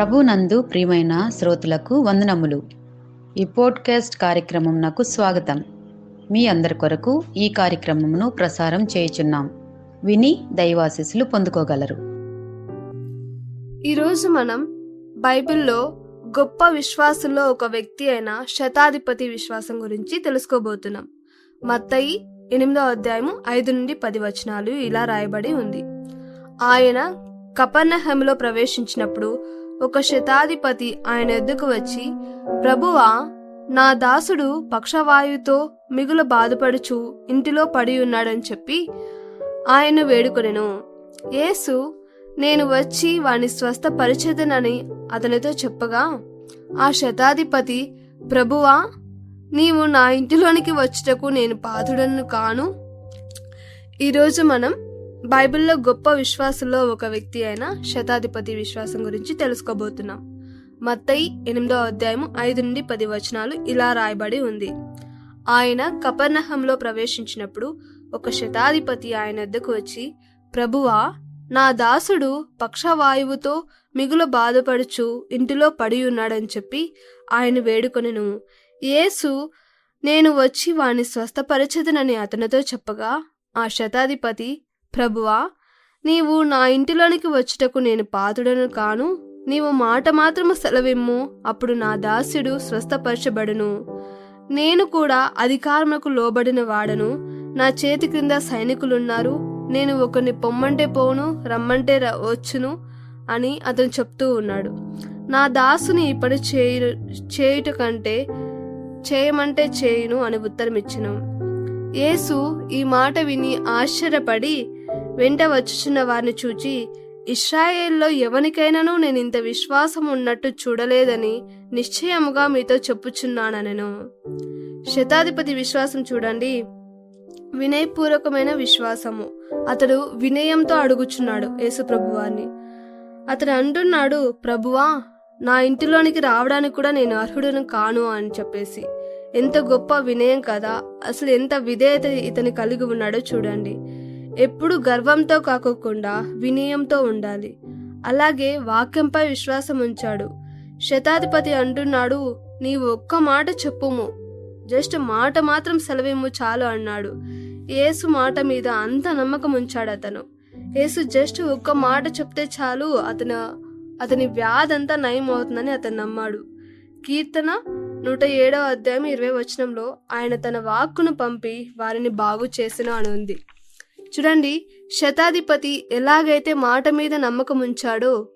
ప్రభునందు ప్రియమైన శ్రోతలకు వందనములు. ఈ పోడ్కాస్ట్ కార్యక్రమం నాకు స్వాగతం. మీ అందరి కొరకు ఈ కార్యక్రమమును ప్రసారం చేయుచున్నాం. విని దైవాశీస్సులు పొందుకోగలరు. ఈరోజు మనం బైబిల్లో గొప్ప విశ్వాసంలో ఒక వ్యక్తి అయిన శతాధిపతి విశ్వాసం గురించి తెలుసుకోబోతున్నాం. మత్తయి ఎనిమిదో అధ్యాయము ఐదు నుండి పది వచనాలు ఇలా రాయబడి ఉంది. ఆయన కపర్ణహంలో ప్రవేశించినప్పుడు ఒక శతాధిపతి ఆయన ఎద్దుకు వచ్చి ప్రభువా నా దాసుడు పక్షవాయువుతో మిగులు బాధపడుచు ఇంటిలో పడి ఉన్నాడని చెప్పి ఆయన వేడుకొనెను. యేసు నేను వచ్చి వాని స్వస్థపరిచేదనని అతనితో చెప్పగా ఆ శతాధిపతి ప్రభువా నీవు నా ఇంటిలోనికి వచ్చుటకు నేను పాతుడను కాను. ఈరోజు మనం బైబిల్లో గొప్ప విశ్వాసంలో ఒక వ్యక్తి అయిన శతాధిపతి విశ్వాసం గురించి తెలుసుకోబోతున్నాం. మత్తయి ఎనిమిదో అధ్యాయం ఐదు నుండి పది వచనాలు ఇలా రాయబడి ఉంది. ఆయన కపర్నహంలో ప్రవేశించినప్పుడు ఒక శతాధిపతి ఆయన వద్దకు వచ్చి ప్రభువా నా దాసుడు పక్షవాయువుతో మిగులు బాధపడుచు ఇంటిలో పడి ఉన్నాడని చెప్పి ఆయన వేడుకొనెను. యేసు నేను వచ్చి వాని స్వస్థపరచదనని అతనితో చెప్పగా ఆ శతాధిపతి ప్రభువా నీవు నా ఇంటిలోనికి వచ్చుటకు నేను పాతుడను కాను నీవు మాట మాత్రము సెలవిమ్ము అప్పుడు నా దాసుడు స్వస్థపరచబడును. నేను కూడా అధికారములకు లోబడిన వాడను నా చేతి క్రింద సైనికులున్నారు నేను ఒకరిని పొమ్మంటే పోను రమ్మంటే వచ్చును అని అతను చెప్తూ ఉన్నాడు. నా దాసుని ఇప్పటి చేయు చేయుట కంటే చేయమంటే చేయును అని ఉత్తరం యేసు ఈ మాట విని ఆశ్చర్యపడి వెంట వచ్చుచున్న వారిని చూచి ఇస్రాయేల్లో ఎవనికైనాను నేను ఇంత విశ్వాసం ఉన్నట్టు చూడలేదని నిశ్చయముగా మీతో చెప్పుచున్నానెను శతాధిపతి విశ్వాసం చూడండి. వినయపూర్వకమైన విశ్వాసము. అతడు వినయంతో అడుగుచున్నాడు యేసు ప్రభువాన్ని అతడు అంటున్నాడు ప్రభువా నా ఇంటిలోనికి రావడానికి కూడా నేను అర్హుడను కాను అని చెప్పేసి. ఎంత గొప్ప వినయం కదా. అసలు ఎంత విధేయత ఇతని కలిగి ఉన్నాడో చూడండి. ఎప్పుడు గర్వంతో కాకోకుండా వినయంతో ఉండాలి. అలాగే వాక్యంపై విశ్వాసం ఉంచాడు. శతాధిపతి అంటున్నాడు నీవు ఒక్క మాట చెప్పుము. జస్ట్ మాట మాత్రం సెలవిమ్ము చాలు అన్నాడు. యేసు మాట మీద అంత నమ్మకం ఉంచాడు అతను. యేసు జస్ట్ ఒక్క మాట చెప్తే చాలు అతను అతని వ్యాధంతా నయం అవుతుందని అతను నమ్మాడు. కీర్తన నూట ఏడవ అధ్యాయం ఇరవై వచనంలో ఆయన తన వాక్కును పంపి వారిని బాగు చేసిన అని ఉంది. చూడండి శతాధిపతి ఎలాగైతే మాట మీద నమ్మకం ఉంచాడో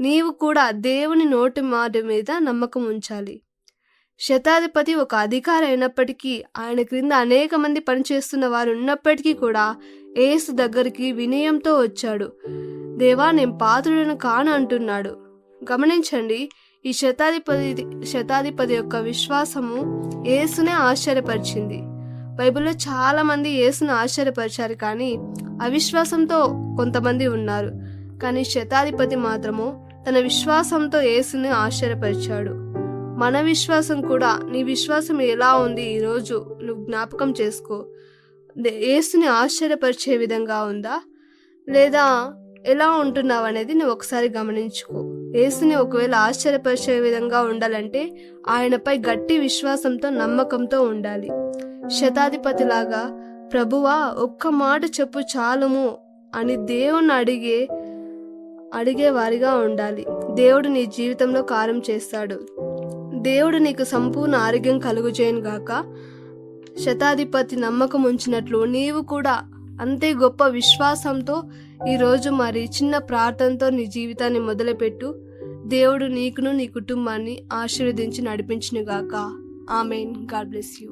నీవు కూడా దేవుని నోటి మాట మీద నమ్మకం ఉంచాలి శతాధిపతి ఒక అధికారి అయినప్పటికీ ఆయన క్రింద అనేక మంది పనిచేస్తున్న వారు ఉన్నప్పటికీ కూడా ఏసు దగ్గరికి వినయంతో వచ్చాడు. దేవా నేను పాత్రుడను కాను అంటున్నాడు. గమనించండి ఈ శతాధిపతి శతాధిపతి యొక్క విశ్వాసము ఏసునే ఆశ్చర్యపరిచింది. బైబిల్లో చాలా మంది యేసును ఆశ్చర్యపరిచారు కానీ అవిశ్వాసంతో కొంతమంది ఉన్నారు. కానీ శతాధిపతి మాత్రము తన విశ్వాసంతో యేసుని ఆశ్చర్యపరిచాడు. మన విశ్వాసం కూడా నీ విశ్వాసం ఎలా ఉంది ఈరోజు నువ్వు జ్ఞాపకం చేసుకో. యేసుని ఆశ్చర్యపరిచే విధంగా ఉందా? లేదా ఎలా ఉంటున్నావు అనేది నువ్వు ఒకసారి గమనించుకో. యేసుని ఒకవేళ ఆశ్చర్యపరిచే విధంగా ఉండాలంటే ఆయనపై గట్టి విశ్వాసంతో నమ్మకంతో ఉండాలి. శతాధిపతిలాగా ప్రభువా ఒక్క మాట చెప్పు చాలుము అని దేవుణ్ణి అడిగే అడిగే వారిగా ఉండాలి. దేవుడు నీ జీవితంలో కారం చేస్తాడు. దేవుడు నీకు సంపూర్ణ ఆరోగ్యం కలుగుచేయను గాక. శతాధిపతి నమ్మకం ఉంచినట్లు నీవు కూడా అంతే గొప్ప విశ్వాసంతో ఈరోజు మరి చిన్న ప్రార్థనతో నీ జీవితాన్ని మొదలుపెట్టు. దేవుడు నీకును నీ కుటుంబాన్ని ఆశీర్వదించి నడిపించినగాక amen. God bless you.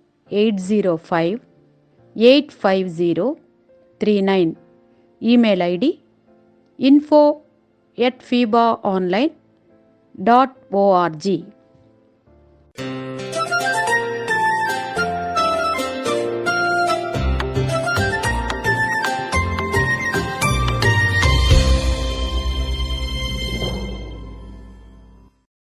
805 8539 email id info at fibaonline.org